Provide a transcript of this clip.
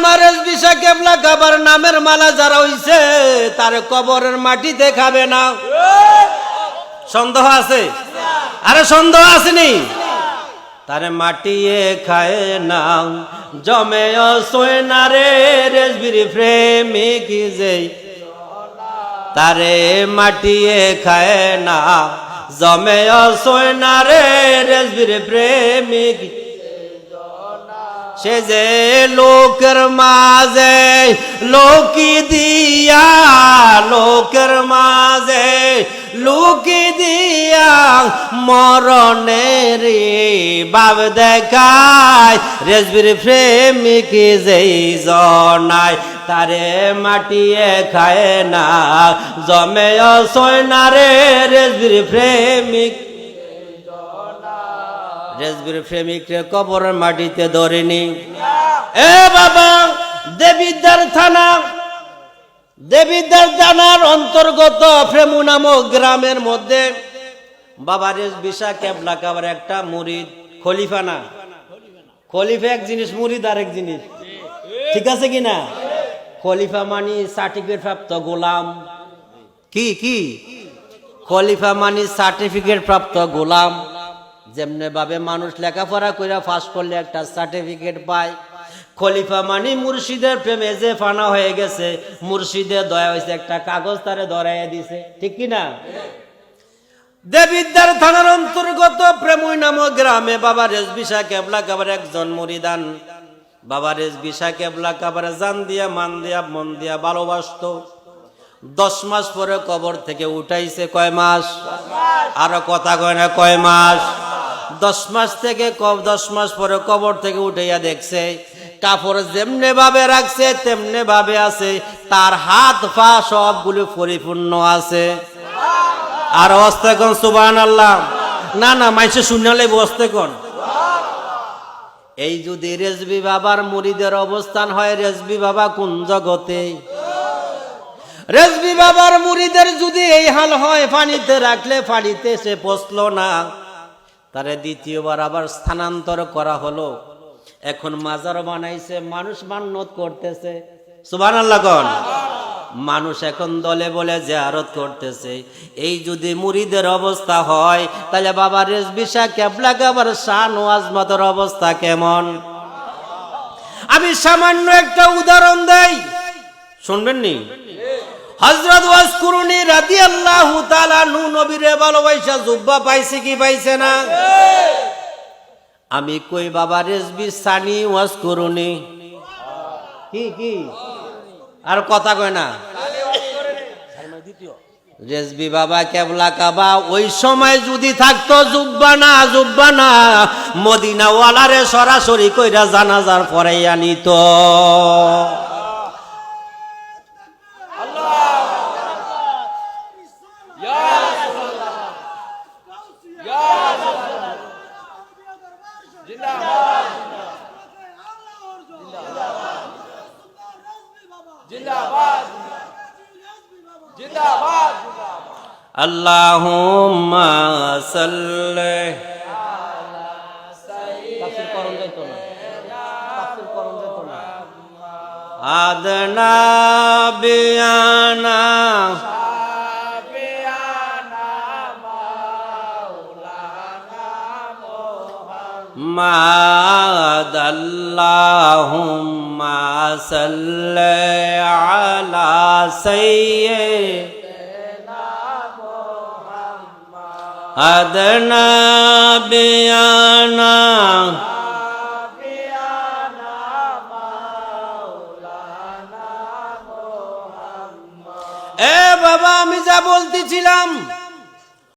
আমার বিশা কেবলা গাবার নামের মালা যারা হইছে, তার কবরের মাটিতে খাবে না। সন্দেহ আছে? আরে সন্দেহ আসেনি? তারে মাটিয়ে খায় না জমে সোয় না রে, রেসবির প্রেমিক যে। তারে মাটিয়ে খায় না জমে সোয় না রে, রেসবির প্রেমিক সে যে লোকের মাঝে, লোকি দিয়া, লোকের মাঝে, লুকি দিয়া মরণের বাব দেখায়। রেসবির প্রেমিক যেই জনায়, তারে মাটিয়ে খায় না, জমে সয় না রে রেসবির প্রেমিক। রেসবির প্রেমিক রে কবরের মাটিতে ধরেনি। এ বাবা দেবিদ্যার থানা দেবিদ্যার থানার অন্তর্গত প্রেমু নামক গ্রামের মধ্যে বাবা রেস বিশা ক্যাবলা কাবার একটা মুরিদ খলিফা না। খলিফা এক জিনিস মুরিদ আর এক জিনিস। ঠিক আছে কি না? খলিফা মানি সার্টিফিকেট প্রাপ্ত গোলাম। কি কি? খলিফা মানি সার্টিফিকেট প্রাপ্ত গোলাম। যেমনে ভাবে মানুষ লেখাপড়া কইরা পাস করলে একটা সার্টিফিকেট পায়। খলিফা মানি মুর্শিদের প্রেমে যে ফানা হয়ে গেছে, মুর্শিদের দয়া হয়েছে একটা কাগজ তারে ধরাইয়া দিছে। ঠিক কি না? দেবিদ্যার থানার অন্তর্গত প্রেমই নামক গ্রামে বাবা রেজবিশা কেবলা কাবার একজন মরিদান। বাবা রেজবিশা কেবলা কাবার জান দিয়া, মান দিয়া, মন দিয়া ভালোবাসতো। দশ মাস পরে কবর থেকে উঠাইছে কয় মাস? আরও কথা কয় না, কয় মাস? দশ মাস থেকে দশ মাস পরে কবর থেকে উঠাইয়া দেখছে, কাপড় যেমনে ভাবে রাখছে, তেমনে ভাবে আছে, তার হাত পা সবগুলো পরিপূর্ণ আছে। আর অবস্থা কোন? সুবান আল্লাহ না না, মাইসে শুনালে বসতে কোন? এই যদি রেজবি বাবার মুড়িদের অবস্থান হয়, রেজবি বাবা কোন জগতে? রেজবি বাবার মুড়িদের যদি এই হাল হয়, পানিতে রাখলে পানিতে সে পচলো না। তারে দ্বিতীয়বার আবার স্থানান্তর করা হলো। এখন মাজার বানাইছে, মানুষ মান্যত করতেছে। সুবান আল্লাহ মানুষ এখন দলে বলে জেয়ারত করতেছে। এই যদি মুড়িদের অবস্থা হয়, তাহলে বাবা রেজবিশা কেবলা গাবার শান ও আজমতের অবস্থা কেমন? আমি সামান্য একটা উদাহরণ দেই। শুনবেন নি হজরত ওয়াসকুরুনি রাদিয়াল্লাহু তাআলা নু নবীরে ভালোবাসা, জুব্বা পাইছে কি পাইছে না? আমি কই, বাবা, রেজবি সানি ওয়াসকুরুনি কি কি? আর কথা কয় না? রেজবি বাবা, কেবলা কাবা, ওই সময় যদি থাকতো জুব্বা না জুব্বা না মদিনা ওয়ালারে সরাসরি কইরা জানাজার পরে আনিত যাইতো না। আদনা বিয়ানা মাদ আল্লাহুম্মা সাল্লি আলা সাইয়্যিদ আদনা বিয়ানা এ বাবা আমি যা বলতেছিলাম